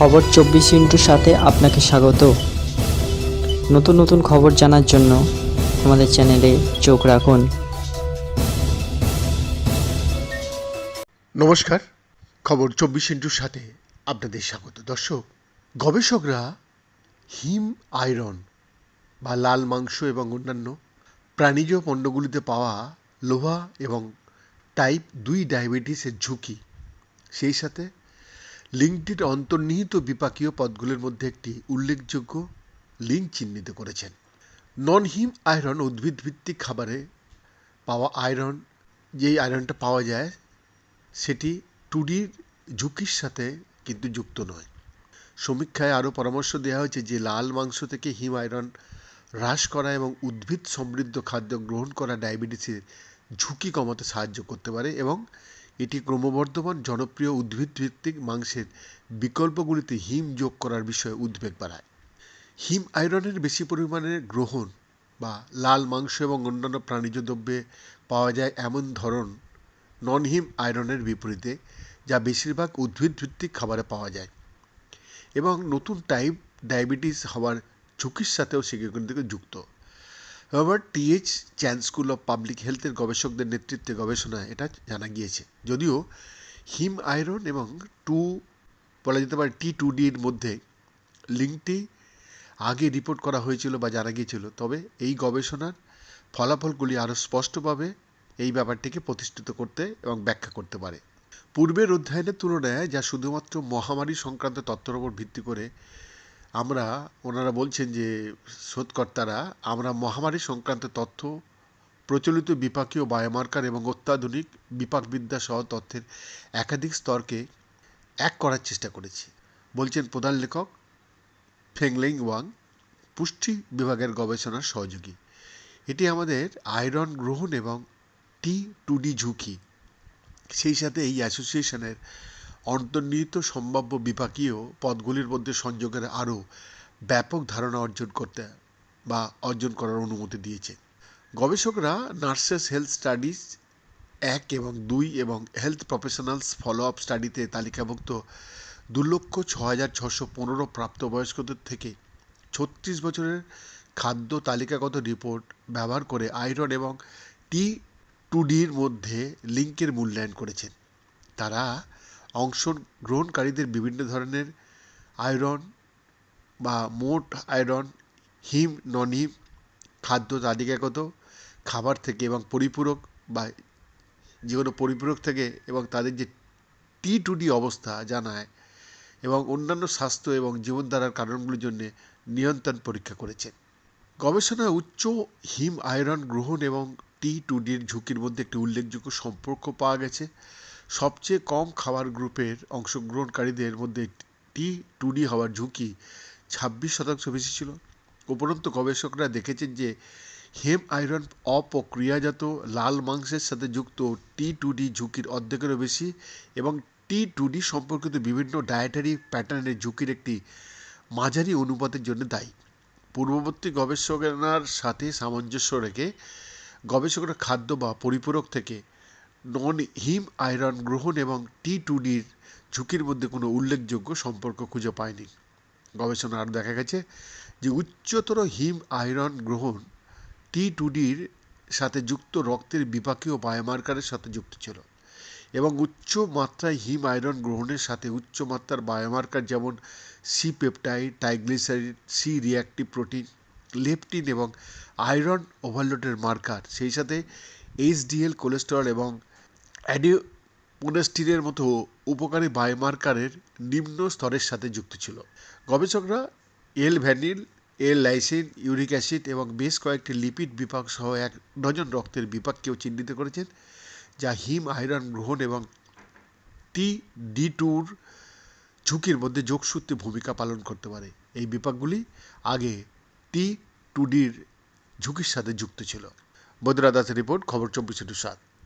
খবর চব্বিশ ইন্টুর সাথে আপনাকে স্বাগত। নতুন নতুন খবর জানার জন্য আমাদের চ্যানেলে চোখ রাখুন। নমস্কার, খবর চব্বিশ ইন্টুর সাথে আপনাদের স্বাগত। দর্শক, গবেষকরা হিম আয়রন বা লাল মাংস এবং অন্যান্য প্রাণীজ পণ্যগুলিতে পাওয়া লোহা এবং টাইপ দুই ডায়াবেটিসের ঝুঁকি, সেই সাথে লিঙ্কটির অন্তর্নিহিত বিপাকীয় পদগুলির মধ্যে একটি উল্লেখযোগ্য লিঙ্ক চিহ্নিত করেছেন। নন হিম আয়রন উদ্ভিদভিত্তিক খাবারে পাওয়া আয়রন, যেই আয়রনটা পাওয়া যায়, সেটি টুডির ঝুঁকির সাথে কিন্তু যুক্ত নয়। সমীক্ষায় আরও পরামর্শ দেওয়া হয়েছে যে, লাল মাংস থেকে হিম আয়রন হ্রাস করা এবং উদ্ভিদ সমৃদ্ধ খাদ্য গ্রহণ করা ডায়াবেটিসের ঝুঁকি কমাতে সাহায্য করতে পারে এবং এটি ক্রমবর্ধমান জনপ্রিয় উদ্ভিদভিত্তিক মাংসের বিকল্পগুলিতে হিম যোগ করার বিষয়ে উদ্বেগ বাড়ায়। হিম আয়রনের বেশি পরিমাণে গ্রহণ বা লাল মাংস এবং অন্যান্য প্রাণীজ দ্রব্যে পাওয়া যায় এমন ধরন নন হিম আয়রনের বিপরীতে, যা বেশিরভাগ উদ্ভিদভিত্তিক খাবারে পাওয়া যায়। এবং নতুন টাইপ ডায়াবেটিস হওয়ার ঝুঁকির সাথেও সেগুলো থেকে যুক্ত। Robert TH Chan school of public হেলথের গবেষকদের নেতৃত্বে গবেষণায় এটা জানা গিয়েছে। যদিও হিম আয়রন এবং টু বলা যেতে পারে টি টু ডির মধ্যে লিঙ্কটি আগে রিপোর্ট করা হয়েছিল বা জানা গিয়েছিল, তবে এই গবেষণার ফলাফলগুলি আরও স্পষ্টভাবে এই ব্যাপারটিকে প্রতিষ্ঠিত করতে এবং ব্যাখ্যা করতে পারে। পূর্বের অধ্যয়নের তুলনায় যা শুধুমাত্র মহামারী সংক্রান্ত তথ্যের উপর ভিত্তি করে আমরা, ওনারা বলছেন যে শোধকর্তারা, আমরা মহামারী সংক্রান্ত তথ্য, প্রচলিত বিপাকীয় বায়োমার্কার এবং অত্যাধুনিক বিপাকবিদ্যা সহ তথ্যের একাধিক স্তরকে এক করার চেষ্টা করেছি। বলছেন প্রধান লেখক ফেংলেং ওয়াং, পুষ্টি বিভাগের গবেষণার সহযোগী। এটি আমাদের আয়রন গ্রহণ এবং টি টু ডি ঝুঁকি, সেই সাথে এই অ্যাসোসিয়েশনের অন্তর্নিহিত সম্ভাব্য বিপাকীয় পদগুলির মধ্যে সংযোগের আরও ব্যাপক ধারণা অর্জন করতে বা অর্জন করার অনুমতি দিয়েছে। গবেষকরা নার্সেস হেলথ স্টাডিজ এক এবং দুই এবং হেলথ প্রফেশনালস ফলো আপ স্টাডিতে তালিকাভুক্ত দু লক্ষ ছ হাজার ছশো পনেরো প্রাপ্তবয়স্কদের থেকে ছত্রিশ বছরের খাদ্য তালিকাগত রিপোর্ট ব্যবহার করে আয়রন এবং টি টু ডির মধ্যে লিঙ্কের মূল্যায়ন করেছেন। তারা অংশগ্রহণকারীদের বিভিন্ন ধরনের আয়রন বা মোট আয়রন, হিম নন হিম খাদ্য তালিকাগত খাবার থেকে এবং পরিপূরক বা যে কোনো পরিপূরক থেকে এবং তাদের যে টি টু ডি অবস্থা জানায় এবং অন্যান্য স্বাস্থ্য এবং জীবনধারার কারণগুলির জন্য নিয়ন্ত্রণ পরীক্ষা করেছেন গবেষণায় উচ্চ হিম আয়রন গ্রহণ এবং টি টু ডির ঝুঁকির মধ্যে একটি উল্লেখযোগ্য সম্পর্ক পাওয়া গেছে। সবচেয়ে কম খাবার গ্রুপের অংশগ্রহণকারীদের মধ্যে টি টু ডি হওয়ার ঝুঁকি ছাব্বিশ শতাংশ বেশি ছিল। উপরন্তু, গবেষকরা দেখেছেন যে হেম আয়রন অপ্রক্রিয়াজাত লাল মাংসের সাথে যুক্ত টি টু ডি ঝুঁকির অর্ধেকেরও বেশি এবং টি টু ডি সম্পর্কিত বিভিন্ন ডায়েটারি প্যাটার্নের ঝুঁকির একটি মাঝারি অনুপাতের জন্য দায়ী। পূর্ববর্তী গবেষণার সাথে সামঞ্জস্য রেখে গবেষকরা খাদ্য বা পরিপূরক থেকে নন হিম, আয়রন গ্রহণ এবং টি টুডির ঝুঁকির মধ্যে কোনো উল্লেখযোগ্য সম্পর্ক খুঁজে পায়নি। গবেষণা আর দেখা গেছে যে উচ্চতর হিম, আয়রন গ্রহণ টি টুডির সাথে যুক্ত রক্তের বিপাকীয় বায়োমার্কারের সাথে যুক্ত ছিল এবং উচ্চ মাত্রায় হিম, আয়রন গ্রহণের সাথে উচ্চ মাত্রার বায়োমার্কার যেমন C peptide triglyceride C reactive protein leptin এবং আয়রন ওভারলোডের মার্কার, সেই সাথে এইচডিএল কোলেস্টেরল এবং অ্যাডিওপোনেস্টিনের মতো উপকারী বায়োমার্কারের নিম্ন স্তরের সাথে যুক্ত ছিল। গবেষকরা এল ভ্যানিল, এল লাইসিন, ইউরিক অ্যাসিড এবং বেশ কয়েকটি লিপিড বিপাক সহ এক ডজন রক্তের বিপাককেও চিহ্নিত করেছেন, যা হিম আয়রন গ্রহণ এবং টি ডি টুর ঝুঁকির মধ্যে যোগসূত্রে ভূমিকা পালন করতে পারে। এই বিপাকগুলি আগে টি টু ডির ঝুঁকির সাথে যুক্ত ছিল। বদ্রা দাসের রিপোর্ট, খবর চব্বিশ সাত।